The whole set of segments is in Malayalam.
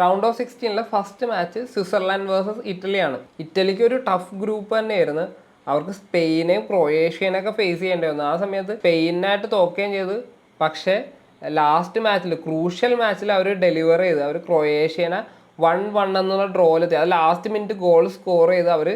റൗണ്ട് ഓഫ് സിക്സ്റ്റീനിലെ ഫസ്റ്റ് മാച്ച് സ്വിറ്റ്സർലാൻഡ് വേഴ്സസ് ഇറ്റലിയാണ് ഇറ്റലിക്ക് ഒരു ടഫ് ഗ്രൂപ്പ് തന്നെയായിരുന്നു. അവർക്ക് സ്പെയിനെയും ക്രൊയേഷ്യനെയൊക്കെ ഫേസ് ചെയ്യേണ്ടി വന്നു. ആ സമയത്ത് സ്പെയിനായിട്ട് തോക്കുകയും ചെയ്തു. പക്ഷേ ലാസ്റ്റ് മാച്ചിൽ ക്രൂഷ്യൽ മാച്ചിൽ അവർ ഡെലിവർ ചെയ്ത്. അവർ ക്രൊയേഷ്യനെ വൺ വൺ എന്നുള്ള ഡ്രോയിലെത്തി അത് ലാസ്റ്റ് മിനിറ്റ് ഗോൾ സ്കോർ ചെയ്ത് അവർ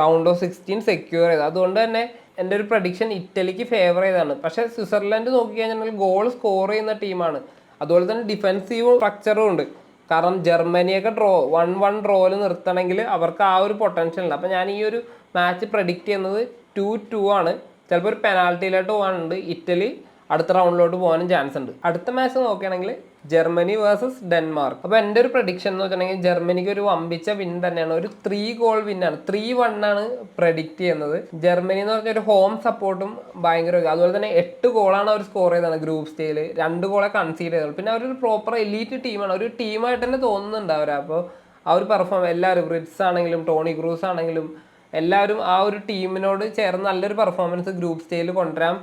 റൗണ്ട് ഓഫ് സിക്സ്റ്റീൻ സെക്യൂർ ചെയ്ത്. അതുകൊണ്ട് തന്നെ എന്റെ ഒരു പ്രഡിക്ഷൻ ഇറ്റലിക്ക് ഫേവർ ചെയ്താണ് പക്ഷേ സ്വിറ്റ്സർലൻഡ് നോക്കിക്കഴിഞ്ഞാൽ ഗോൾ സ്കോർ ചെയ്യുന്ന ടീമാണ് അതുപോലെ തന്നെ ഡിഫെൻസീവ് സ്ട്രക്ചറും ഉണ്ട്. കാരണം ജർമ്മനിയൊക്കെ ഡ്രോ വൺ വൺ ഡ്രോയിൽ നിർത്തണമെങ്കിൽ അവർക്ക് ആ ഒരു പൊട്ടൻഷ്യൽ ഉണ്ട്. അപ്പോൾ ഞാൻ ഈ ഒരു മാച്ച് പ്രഡിക്റ്റ് ചെയ്യുന്നത് ടു ടു ആണ്. ചിലപ്പോൾ ഒരു പെനാൽറ്റിയിലോട്ട് പോകാനുണ്ട്. ഇറ്റലി അടുത്ത റൗണ്ടിലോട്ട് പോകാനും ചാൻസ് ഉണ്ട്. അടുത്ത മാച്ച് നോക്കുകയാണെങ്കിൽ ജർമ്മനി വേഴ്സസ് ഡെൻമാർക്ക് അപ്പോൾ എന്റെ ഒരു പ്രഡിക്ഷൻ എന്ന് വെച്ചിട്ടുണ്ടെങ്കിൽ ജർമ്മനിക്ക് ഒരു വമ്പിച്ച വിൻ തന്നെയാണ്. ഒരു ത്രീ ഗോൾ വിൻ ആണ്. ത്രീ വൺ ആണ് പ്രഡിക്റ്റ് ചെയ്യുന്നത്. ജർമ്മനി എന്ന് പറഞ്ഞാൽ ഒരു ഹോം സപ്പോർട്ടും ഭയങ്കര അതുപോലെ തന്നെ എട്ട് ഗോളാണ് അവർ സ്കോർ ചെയ്തത് ഗ്രൂപ്പ് സ്റ്റേജിൽ രണ്ട് ഗോളെ കൺസീഡ് ചെയ്തത്. പിന്നെ അവരൊരു പ്രോപ്പർ എലീറ്റ് ടീമാണ് ഒരു ടീമായിട്ട് തന്നെ തോന്നുന്നുണ്ട് അവർ അപ്പോൾ ആ ഒരു പെർഫോം എല്ലാവരും റിറ്റ്സ് ആണെങ്കിലും ടോണി ക്രൂസ് ആണെങ്കിലും എല്ലാവരും ആ ഒരു ടീമിനോട് ചേർന്ന് നല്ലൊരു പെർഫോമൻസ് ഗ്രൂപ്പ് സ്റ്റേജിൽ കൊണ്ടുവരാൻ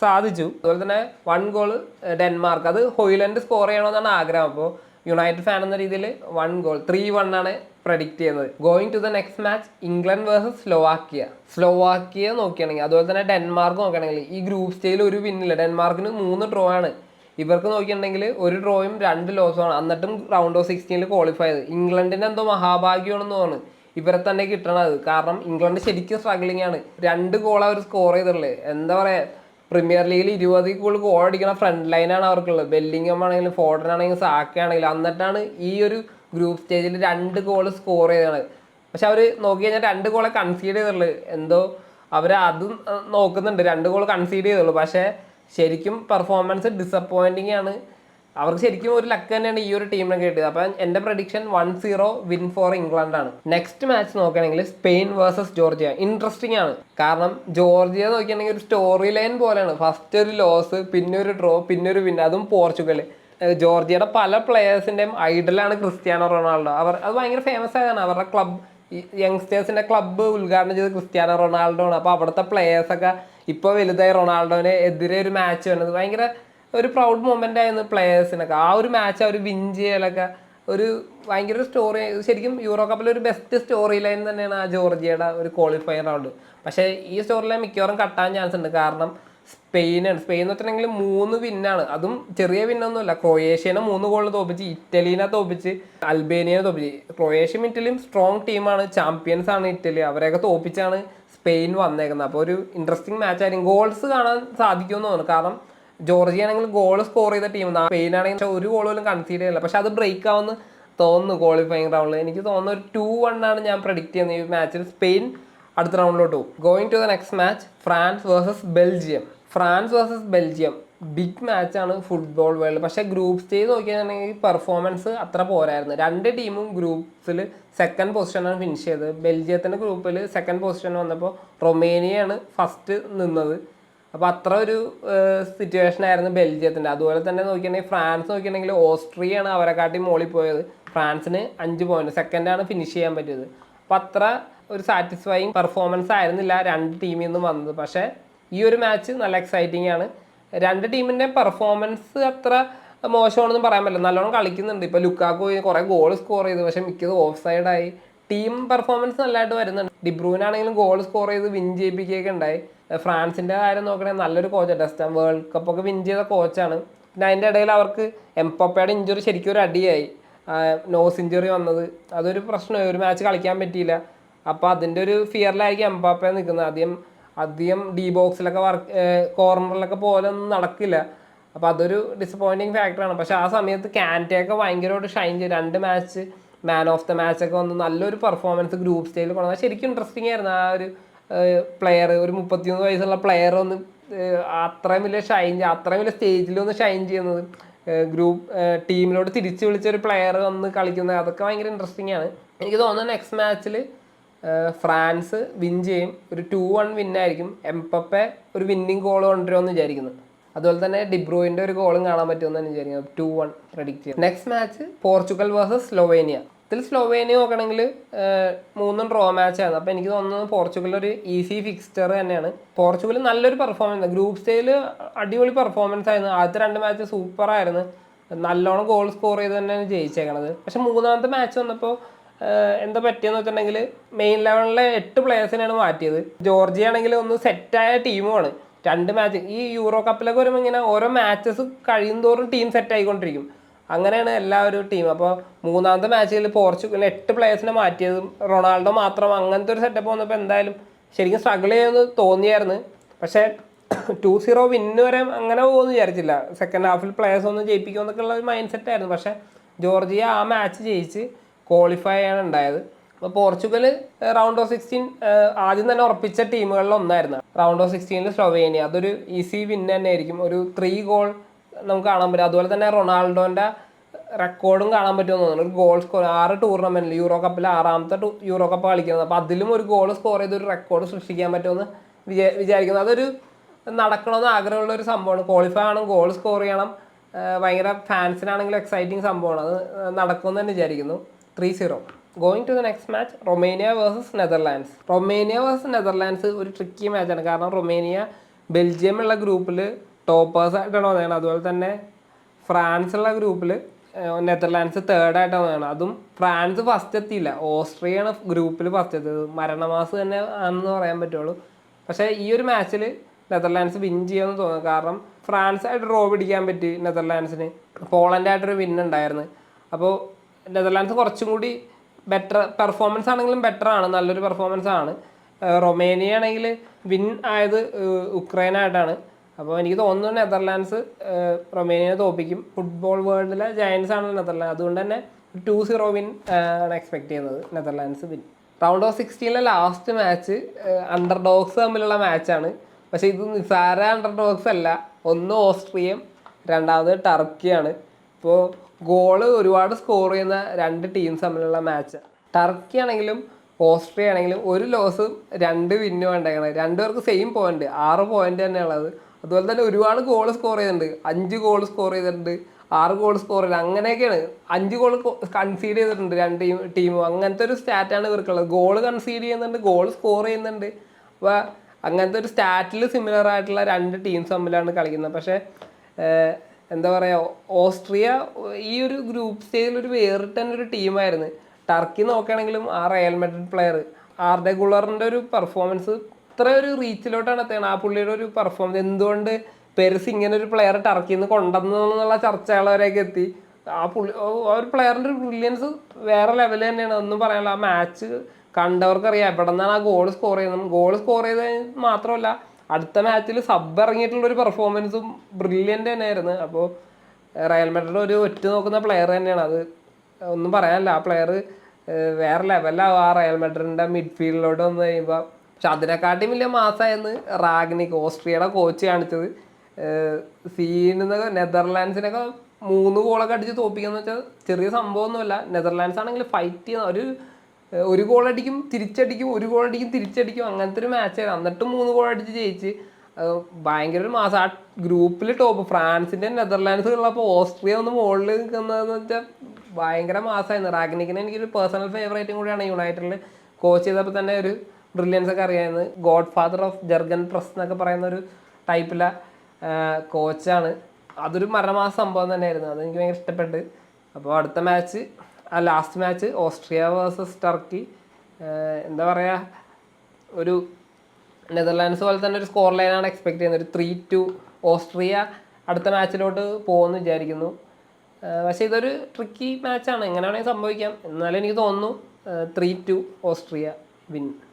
സാധിച്ചു. അതുപോലെ തന്നെ വൺ ഗോൾ ഡെൻമാർക്ക്. അത് ഹൊയിലൻഡ് സ്കോർ ചെയ്യണമെന്നാണ് ആഗ്രഹം. അപ്പോൾ യുണൈറ്റഡ് ഫാൻ എന്ന രീതിയിൽ വൺ ഗോൾ ത്രീ വൺ ആണ് പ്രഡിക്റ്റ് ചെയ്യുന്നത്. Going to the next match England versus Slovakia Slovakia നോക്കുകയാണെങ്കിൽ അതുപോലെ തന്നെ ഡെൻമാർക്ക് നോക്കുകയാണെങ്കിൽ ഈ ഗ്രൂപ്പ് സ്റ്റേജിൽ ഒരു വിന്നില്ല ഡെൻമാർക്കിന് മൂന്ന് ഡ്രോ ആണ്. ഇവർക്ക് നോക്കിയിട്ടുണ്ടെങ്കിൽ ഒരു ഡ്രോയും രണ്ട് ലോസുമാണ് എന്നിട്ടും റൗണ്ട് ഓഫ് സിക്സ്റ്റീനിൽ ക്വാളിഫൈ ചെയ്ത്. ഇംഗ്ലണ്ടിന്റെ എന്തോ മഹാഭാഗ്യമാണെന്ന് തോന്നുന്നു. ഇവരെ തന്നെ കിട്ടണത്. കാരണം ഇംഗ്ലണ്ട് ശരിക്കും സ്ട്രഗ്ലിംഗ് ആണ്. രണ്ട് ഗോൾ അവർ സ്കോർ ചെയ്തിട്ടുള്ളത് എന്താ പറയുക പ്രീമിയർ ലീഗിൽ ഇരുപത് ഗോൾ ഗോൾ അടിക്കുന്ന ഫ്രണ്ട് ലൈനാണ് അവർക്കുള്ളത്. ബെല്ലിംഗം ആണെങ്കിലും ഫോർഡൻ ആണെങ്കിലും സാക്ക ആണെങ്കിലും. എന്നിട്ടാണ് ഈ ഒരു ഗ്രൂപ്പ് സ്റ്റേജിൽ രണ്ട് ഗോൾ സ്കോർ ചെയ്തത്. പക്ഷെ അവർ നോക്കി കഴിഞ്ഞാൽ രണ്ട് ഗോളെ കൺസീഡ് ചെയ്തുള്ളൂ എന്തോ അവർ അതും നോക്കുന്നുണ്ട്. രണ്ട് ഗോൾ കൺസീഡ് ചെയ്തുള്ളൂ. പക്ഷേ ശരിക്കും പെർഫോമൻസ് ഡിസപ്പോയിന്റിംഗ് ആണ്. അവർക്ക് ശരിക്കും ഒരു ലക്ക് തന്നെയാണ് ഈ ഒരു ടീമിനെ കേട്ടത് അപ്പം എന്റെ prediction one zero win for England ആണ്. നെക്സ്റ്റ് മാച്ച് നോക്കുകയാണെങ്കിൽ സ്പെയിൻ വേഴ്സസ് ജോർജിയ ഇൻട്രസ്റ്റിംഗ് ആണ്. കാരണം ജോർജിയ നോക്കുകയാണെങ്കിൽ ഒരു സ്റ്റോറി ലൈൻ പോലെയാണ്. ഫസ്റ്റ് ഒരു ലോസ് പിന്നെ ഒരു ഡ്രോ പിന്നെ ഒരു വിൻ അതും പോർച്ചുഗൽ. ജോർജിയയുടെ പല പ്ലെയേഴ്സിന്റെയും ഐഡലാണ് ക്രിസ്ത്യാനോ റൊണാൾഡോ. അവർ അത് ഭയങ്കര ഫേമസ് ആയതാണ്. അവരുടെ ക്ലബ് യങ്സ്റ്റേഴ്സിന്റെ ക്ലബ്ബ് ഉദ്ഘാടനം ചെയ്ത് ക്രിസ്ത്യാനോ റൊണാൾഡോ ആണ്. അപ്പോൾ അവിടുത്തെ പ്ലേയേഴ്സൊക്കെ ഇപ്പോൾ വലുതായി റൊണാൾഡോനെ എതിരെ ഒരു മാച്ച് വന്നത്. ഭയങ്കര ഒരു പ്രൗഡ് മൊമെന്റ് ആയിരുന്നു പ്ലേയേഴ്സിനൊക്കെ ആ ഒരു മാച്ച് അവർ വിൻ ചെയ്യലൊക്കെ ഒരു ഭയങ്കര സ്റ്റോറി ശരിക്കും യൂറോ കപ്പിലെ ഒരു ബെസ്റ്റ് സ്റ്റോറി ലൈൻ തന്നെയാണ് ആ ജോർജിയയുടെ ഒരു ക്വാളിഫയർ റൗണ്ട് പക്ഷേ ഈ സ്റ്റോറി ലൈൻ മിക്കവാറും കട്ടാൻ ചാൻസ് ഉണ്ട്. കാരണം സ്പെയിനാണ് സ്പെയിൻ എന്ന് വെച്ചിട്ടുണ്ടെങ്കിൽ മൂന്ന് വിന്നാണ് അതും ചെറിയ വിന്നൊന്നുമല്ല ക്രൊയേഷ്യനെ മൂന്ന് ഗോളിൽ തോപ്പിച്ച് ഇറ്റലീനെ തോപ്പിച്ച് അൽബേനിയനെ തോപ്പിച്ച്. ക്രൊയേഷ്യയും ഇറ്റലിയും സ്ട്രോങ് ടീമാണ് ചാമ്പ്യൻസ് ആണ് ഇറ്റലി. അവരെയൊക്കെ തോപ്പിച്ചാണ് സ്പെയിൻ വന്നേക്കുന്നത്. അപ്പോൾ ഒരു ഇൻട്രസ്റ്റിംഗ് മാച്ച് ആയിരിക്കും. ഗോൾസ് കാണാൻ സാധിക്കുമെന്ന് തോന്നുന്നു. കാരണം ജോർജിയ ആണെങ്കിൽ ഗോൾ സ്കോർ ചെയ്ത ടീം സ്പെയിൻ ആണെങ്കിൽ ഒരു ഗോൾ പോലും കൺസീഡ് ചെയ്യില്ല പക്ഷെ അത് ബ്രേക്ക് ആവുമെന്ന് തോന്നുന്നു ക്വാളിഫയിങ് റൗണ്ടിൽ എനിക്ക് തോന്നുന്നു ഒരു ടു വൺ ആണ് ഞാൻ പ്രഡിക്റ്റ് ചെയ്യുന്നത് ഈ മാച്ചിൽ സ്പെയിൻ അടുത്ത റൗണ്ടിലോട്ട് പോകും. Going to the next match France versus Belgium. France versus Belgium. Big മാച്ചാണ് football world പക്ഷെ ഗ്രൂപ്പ് സ്റ്റേജ് നോക്കിയാണെങ്കിൽ പെർഫോമൻസ് അത്ര പോരായിരുന്നു. രണ്ട് ടീമും ഗ്രൂപ്പ്സിൽ സെക്കൻഡ് പൊസിഷനാണ് ഫിനിഷ് ചെയ്തത്. ബെൽജിയത്തിന്റെ ഗ്രൂപ്പിൽ സെക്കൻഡ് പൊസിഷൻ വന്നപ്പോൾ റൊമേനിയയാണ് ഫസ്റ്റ് നിന്നത്. അപ്പോൾ അത്ര ഒരു സിറ്റുവേഷൻ ആയിരുന്നു ബെൽജിയത്തിന്റെ അതുപോലെ തന്നെ നോക്കിയിട്ടുണ്ടെങ്കിൽ ഫ്രാൻസ് നോക്കിയിട്ടുണ്ടെങ്കിൽ ഓസ്ട്രിയയാണ് അവരെക്കാട്ടി മോളിൽ പോയത്. ഫ്രാൻസിന് അഞ്ച് പോയിന്റ് സെക്കൻഡാണ് ഫിനിഷ് ചെയ്യാൻ പറ്റിയത്. അപ്പോൾ അത്ര ഒരു സാറ്റിസ്ഫൈങ് പെർഫോമൻസ് ആയിരുന്നില്ല രണ്ട് ടീമിൽ നിന്നും വന്നത്. പക്ഷേ ഈ ഒരു മാച്ച് നല്ല എക്സൈറ്റിംഗ് ആണ്. രണ്ട് ടീമിന്റെ പെർഫോമൻസ് അത്ര മോശമാണെന്ന് പറയാൻ പറ്റില്ല. നല്ലോണം കളിക്കുന്നുണ്ട്. ഇപ്പോൾ ലുക്കാക്കോ കുറേ ഗോൾ സ്കോർ ചെയ്തു. പക്ഷേ മിക്കത് ഓഫ് സൈഡായി ടീം പെർഫോമൻസ് നല്ലതായിട്ട് വരുന്നുണ്ട്. ഡിബ്രൂനാണെങ്കിലും ഗോൾ സ്കോർ ചെയ്ത് വിൻ ചെയ്യിപ്പിക്കുകയൊക്കെ ഉണ്ടായി. ഫ്രാൻസിന്റെ കാര്യം നോക്കുകയാണെങ്കിൽ നല്ലൊരു കോച്ചാണ് ഡെസ്റ്റൻ വേൾഡ് കപ്പൊക്കെ വിൻ ചെയ്ത കോച്ചാണ് പിന്നെ അതിന്റെ ഇടയിൽ അവർക്ക് എംപപ്പയുടെ ഇഞ്ചുറി ശരിക്കും ഒരു അടിയായി. നോസ് ഇഞ്ചുറി വന്നത്. അതൊരു പ്രശ്നമായി. ഒരു മാച്ച് കളിക്കാൻ പറ്റിയില്ല. അപ്പോൾ അതിന്റെ ഒരു ഫിയറിലായിരിക്കും എംപാപ്പ നിൽക്കുന്നത്. ആദ്യം അധികം ഡി ബോക്സിലൊക്കെ വർക്ക് കോർണറിലൊക്കെ പോലെ ഒന്നും നടക്കില്ല. അപ്പോൾ അതൊരു ഡിസപ്പോയിന്റിങ് ഫാക്ടറാണ് പക്ഷേ ആ സമയത്ത് ക്യാന്റയൊക്കെ ഭയങ്കരമായിട്ട് ഷൈൻ ചെയ്തു. രണ്ട് മാച്ച് മാൻ ഓഫ് ദ മാച്ചൊക്കെ വന്ന് നല്ലൊരു പെർഫോമൻസ് ഗ്രൂപ്പ് സ്റ്റേജിൽ കൊണ്ടുവന്നാൽ ശരിക്കും ഇൻട്രസ്റ്റിംഗ് ആയിരുന്നു. ആ ഒരു പ്ലെയർ ഒരു മുപ്പത്തിമൂന്ന് വയസ്സുള്ള പ്ലെയർ ഒന്ന് അത്രയും വലിയ ഷൈൻ അത്രയും വലിയ സ്റ്റേജിൽ ഒന്ന് ഷൈൻ ചെയ്യുന്നത് ഗ്രൂപ്പ് ടീമിലോട് തിരിച്ചു വിളിച്ച ഒരു പ്ലെയർ വന്ന് കളിക്കുന്നത് അതൊക്കെ ഭയങ്കര ഇൻട്രസ്റ്റിംഗ് ആണ്. എനിക്ക് തോന്നുന്നു നെക്സ്റ്റ് മാച്ചിൽ ഫ്രാൻസ് വിൻ ചെയ്യും. ഒരു ടു വൺ വിന്നായിരിക്കും എംപപ്പെ ഒരു വിന്നിങ് ഗോൾ കൊണ്ടുവരുമെന്ന് വിചാരിക്കുന്നു. അതുപോലെ തന്നെ ഡിബ്രോയിന്റെ ഒരു ഗോളും കാണാൻ പറ്റുമെന്ന് വിചാരിക്കുന്നത് ടു വൺ പ്രഡിക്റ്റ് ചെയ്യും. Next match Portugal versus Slovenia ഇതിൽ സ്ലോവേനിയ നോക്കണമെങ്കിൽ മൂന്നും ഡ്രോ മാച്ചായിരുന്നു അപ്പോൾ എനിക്ക് തോന്നുന്നത് പോർച്ചുഗലിൽ ഒരു ഈസി ഫിക്സ്ചർ തന്നെയാണ്. പോർച്ചുഗൽ നല്ലൊരു പെർഫോമൻസ് ഗ്രൂപ്പ് സ്റ്റേജിൽ അടിപൊളി പെർഫോമൻസ് ആയിരുന്നു. ആദ്യത്തെ രണ്ട് മാച്ച് സൂപ്പർ ആയിരുന്നു. നല്ലോണം ഗോൾ സ്കോർ ചെയ്ത് തന്നെയാണ് ജയിച്ചേക്കണത്. പക്ഷെ മൂന്നാമത്തെ മാച്ച് വന്നപ്പോൾ എന്താ പറ്റിയെന്ന് വെച്ചിട്ടുണ്ടെങ്കിൽ മെയിൻ ലെവലിലെ എട്ട് പ്ലേയേഴ്സിനെയാണ് മാറ്റിയത്. ജോർജിയ ആണെങ്കിൽ ഒന്ന് സെറ്റായ ടീമുമാണ് രണ്ട് മാച്ച് ഈ യൂറോ കപ്പിലൊക്കെ വരുമ്പോൾ ഇങ്ങനെ ഓരോ മാച്ചസ് കഴിയുന്തോറും ടീം സെറ്റ് ആയിക്കൊണ്ടിരിക്കും. അങ്ങനെയാണ് എല്ലാവരും ടീം അപ്പോൾ മൂന്നാമത്തെ മാച്ചിൽ പോർച്ചുഗൽ എട്ട് പ്ലേയേഴ്സിനെ മാറ്റിയതും. റൊണാൾഡോ മാത്രം. അങ്ങനത്തെ ഒരു സെറ്റപ്പ് വന്നപ്പോൾ എന്തായാലും ശരിക്കും സ്ട്രഗിൾ ചെയ്യുമെന്ന് തോന്നിയായിരുന്നു. പക്ഷേ ടു സീറോ വിന്ന് വരെ അങ്ങനെ പോകുമെന്ന് വിചാരിച്ചില്ല. സെക്കൻഡ് ഹാഫിൽ പ്ലേയേഴ്സ് ഒന്നും ജയിപ്പിക്കുമെന്നൊക്കെ ഉള്ള ഒരു മൈൻഡ് സെറ്റ് ആയിരുന്നു. പക്ഷേ ജോർജിയ ആ മാച്ച് ജയിച്ച് ക്വാളിഫൈ ആണ് ഉണ്ടായത്. അപ്പോൾ പോർച്ചുഗൽ റൗണ്ട് ഓഫ് സിക്സ്റ്റീൻ ആദ്യം തന്നെ ഉറപ്പിച്ച ടീമുകളിൽ ഒന്നായിരുന്നു. റൗണ്ട് ഓഫ് സിക്സ്റ്റീനിൽ സ്ലൊവേനിയ അതൊരു ഈസി വിൻ തന്നെ ആയിരിക്കും ഒരു ത്രീ ഗോൾ നമുക്ക് കാണാൻ പറ്റും. അതുപോലെ തന്നെ റൊണാൾഡോന്റെ റെക്കോർഡും കാണാൻ പറ്റുമെന്ന് തോന്നുന്നു. ഒരു ഗോൾ സ്കോർ ആറ് ടൂർണമെന്റിൽ യൂറോ കപ്പിൽ ആറാമത്തെ യൂറോ കപ്പ് കളിക്കുന്നത്. അപ്പോൾ അതിലും ഒരു ഗോൾ സ്കോർ ചെയ്ത് ഒരു റെക്കോർഡ് സൃഷ്ടിക്കാൻ പറ്റുമെന്ന് വിചാ വിചാരിക്കുന്നു. അതൊരു നടക്കണമെന്ന് ആഗ്രഹമുള്ള ഒരു സംഭവമാണ്. ക്വാളിഫൈ ആവണം ഗോൾ സ്കോർ ചെയ്യണം. ഭയങ്കര ഫാൻസിനാണെങ്കിലും എക്സൈറ്റിംഗ് സംഭവമാണ്. അത് നടക്കുമെന്ന് തന്നെ വിചാരിക്കുന്നു. Three zero going to the next match Romania versus Netherlands Romania versus Netherlands ഒരു ട്രിക്കി മാച്ചാണ് കാരണം റൊമേനിയ ബെൽജിയം ഉള്ള ഗ്രൂപ്പിൽ ടോപ്പേഴ്സ് ആയിട്ടാണ് വന്നേക്കുന്നത് അതുപോലെ തന്നെ ഫ്രാൻസ് ഉള്ള ഗ്രൂപ്പിൽ നെതർലാൻഡ്സ് തേർഡ് ആയിട്ടാണ് വന്നത് അതും ഫ്രാൻസ് ഫസ്റ്റ് എത്തിയില്ല. ഓസ്ട്രിയയാണ് ഗ്രൂപ്പിൽ ഫസ്റ്റ് എത്തിയത്. മരണമാസ് തന്നെ ആണെന്ന് പറയാൻ പറ്റുള്ളൂ. പക്ഷേ ഈ ഒരു മാച്ചിൽ നെതർലാൻഡ്സ് വിൻ ചെയ്യുമെന്ന് തോന്നുന്നു. കാരണം ഫ്രാൻസ് ആയിട്ട് ഡ്രോ പിടിക്കാൻ പറ്റി നെതർലാൻഡ്സിന്. പോളണ്ടായിട്ടൊരു വിൻ ഉണ്ടായിരുന്നു. അപ്പോൾ നെതർലാൻഡ്സ് കുറച്ചും കൂടി ബെറ്റർ പെർഫോമൻസ് ആണെങ്കിലും ബെറ്റർ ആണ്. നല്ലൊരു പെർഫോമൻസ് ആണ്. റൊമേനിയ ആണെങ്കിൽ വിൻ ആയത് ഉക്രൈനായിട്ടാണ് അപ്പോൾ എനിക്ക് തോന്നുന്നു നെതർലാൻഡ്സ് ഏഹ് റൊമേനിയയെ തോപ്പിക്കും. ഫുട്ബോൾ വേൾഡിലെ ജയൻസ് ആണ് നെതർലാൻഡ്. അതുകൊണ്ട് തന്നെ ടു സീറോ വിൻ ആണ് എക്സ്പെക്ട് ചെയ്യുന്നത് നെതർലാൻഡ്സ് വിൻ റൗണ്ട് ഓഫ് സിക്സ്റ്റീനിലെ ലാസ്റ്റ് മാച്ച് അണ്ടർ ഡോഗ്സ് തമ്മിലുള്ള മാച്ചാണ് പക്ഷേ ഇത് നിസാര അണ്ടർ ഡോഗ്സ് അല്ല. ഒന്ന് ഓസ്ട്രിയയും രണ്ടാമത് ടർക്കിയാണ്. ഇപ്പോൾ ഗോൾ ഒരുപാട് സ്കോർ ചെയ്യുന്ന രണ്ട് ടീംസ് തമ്മിലുള്ള മാച്ച് ടർക്കി ആണെങ്കിലും ഓസ്ട്രിയ ആണെങ്കിലും ഒരു ലോസും രണ്ട് വിന്നും ഉണ്ടായിരുന്നത്. രണ്ടുപേർക്ക് സെയിം പോയിന്റ് ആറ് പോയിന്റ് തന്നെയുള്ളത് അതുപോലെ തന്നെ ഒരുപാട് ഗോൾ സ്കോർ ചെയ്തിട്ടുണ്ട്. അഞ്ച് ഗോൾ സ്കോർ ചെയ്തിട്ടുണ്ട്. ആറ് ഗോൾ സ്കോർ ചെയ്ത് അങ്ങനെയൊക്കെയാണ്. അഞ്ച് ഗോൾ കൺസീഡ് ചെയ്തിട്ടുണ്ട് രണ്ട് ടീം ടീമും അങ്ങനത്തെ ഒരു സ്റ്റാറ്റാണ് ഇവർക്കുള്ളത്. ഗോൾ കൺസീഡ് ചെയ്യുന്നുണ്ട് ഗോൾ സ്കോർ ചെയ്യുന്നുണ്ട്. അപ്പോൾ അങ്ങനത്തെ ഒരു സ്റ്റാറ്റിൽ സിമിലർ ആയിട്ടുള്ള രണ്ട് ടീംസ് തമ്മിലാണ് കളിക്കുന്നത്. പക്ഷേ എന്താ പറയുക ഓസ്ട്രിയ ഈ ഒരു ഗ്രൂപ്പ് സ്റ്റേജിൽ ഒരു വേറിട്ട് തന്നെ ഒരു ടീമായിരുന്നു ടർക്കി നോക്കുകയാണെങ്കിലും ആ റയൽ മെഡ്രിഡ് പ്ലെയർ ആർ ആർഡെ ഗുളറിന്റെ ഒരു പെർഫോമൻസ് ഇത്ര ഒരു റീച്ചിലോട്ടാണ് എത്തുന്നത് ആ പുള്ളിയുടെ ഒരു പെർഫോമൻസ് എന്തുകൊണ്ട് പെരുസ് ഇങ്ങനെ ഒരു പ്ലെയറെ ടർക്കിയിൽ നിന്ന് കൊണ്ടുവന്നു എന്നുള്ള ചർച്ചകൾ വരെയൊക്കെ എത്തി ആ പുള്ളി ഒരു പ്ലെയറിന്റെ ഒരു ബ്രില്യൻസ് വേറെ ലെവൽ തന്നെയാണ്. ഒന്നും പറയാനില്ല. ആ മാച്ച് കണ്ടവർക്കറിയാം. എവിടെ നിന്നാണ് ആ ഗോൾ സ്കോർ ചെയ്യുന്നത്. ഗോൾ സ്കോർ ചെയ്ത് മാത്രമല്ല അടുത്ത മാച്ചിൽ സബ് ഇറങ്ങിയിട്ടുള്ള ഒരു പെർഫോമൻസും ബ്രില്യന്റ് തന്നെയായിരുന്നു. അപ്പോൾ റയൽ മെഡ്രിഡ് ഒരു ഒറ്റ നോക്കുന്ന പ്ലെയർ തന്നെയാണ്. അത് ഒന്നും പറയാനില്ല. ആ പ്ലെയർ വേറെ ലെവലാവും ആ റയൽ മെഡ്രിഡിന്റെ മിഡ്ഫീൽഡിലോട്ട് വന്ന് കഴിയുമ്പോൾ പക്ഷെ അതിനെക്കാട്ടിയും വലിയ മാസമായിരുന്നു റാഗ്നിക് ഓസ്ട്രിയയുടെ കോച്ച് കാണിച്ചത്. സീനിന്ന് നെതർലാൻഡ്സിനൊക്കെ മൂന്ന് ഗോളൊക്കെ അടിച്ച് തോപ്പിക്കാന്ന് വെച്ചാൽ ചെറിയ സംഭവമൊന്നുമല്ല. നെതർലാൻഡ്സ് ആണെങ്കിൽ ഫൈറ്റ് ചെയ്യുന്ന ഒരു ഒരു ഗോൾ അടിക്കും തിരിച്ചടിക്കും ഒരു ഗോൾ അടിക്കും തിരിച്ചടിക്കും. അങ്ങനത്തെ ഒരു മാച്ചായിരുന്നു എന്നിട്ടും മൂന്ന് ഗോൾ അടിച്ച് ജയിച്ച്. ഭയങ്കര ഒരു മാസം. ആ ഗ്രൂപ്പിൽ ടോപ്പ് ഫ്രാൻസിന്റെ നെതർലാൻഡ്സ് ഉള്ളപ്പോൾ ഓസ്ട്രിയ ഒന്ന് മുകളിൽ നിൽക്കുന്നതെന്ന് വെച്ചാൽ ഭയങ്കര മാസമായിരുന്നു റാഗ്നിക്കിന് എനിക്കൊരു പേഴ്സണൽ ഫേവറേറ്റും കൂടിയാണ് യുണൈറ്റഡിൽ കോച്ച് ചെയ്തപ്പോൾ തന്നെ ഒരു ബ്രില്യൻസ് ഒക്കെ അറിയാമെന്ന് godfather of Jürgen press എന്നൊക്കെ പറയുന്ന ഒരു ടൈപ്പിലെ കോച്ചാണ് അതൊരു മരണമാസ സംഭവം തന്നെയായിരുന്നു. അതെനിക്ക് ഭയങ്കര ഇഷ്ടപ്പെട്ട്. അപ്പോൾ അടുത്ത മാച്ച് ആ last match Austria versus Turkey എന്താ പറയുക ഒരു നെതർലാൻഡ്സ് പോലെ തന്നെ ഒരു സ്കോർ ലൈനാണ് എക്സ്പെക്ട് ചെയ്യുന്നത്. ഒരു ത്രീ ടു ഓസ്ട്രിയ അടുത്ത മാച്ചിലോട്ട് പോകുമെന്ന് വിചാരിക്കുന്നു. പക്ഷേ ഇതൊരു ട്രിക്കി മാച്ചാണ് എങ്ങനെ വേണമെങ്കിൽ സംഭവിക്കാം. എന്നാലും എനിക്ക് തോന്നുന്നു ത്രീ ടു ഓസ്ട്രിയ വിൻ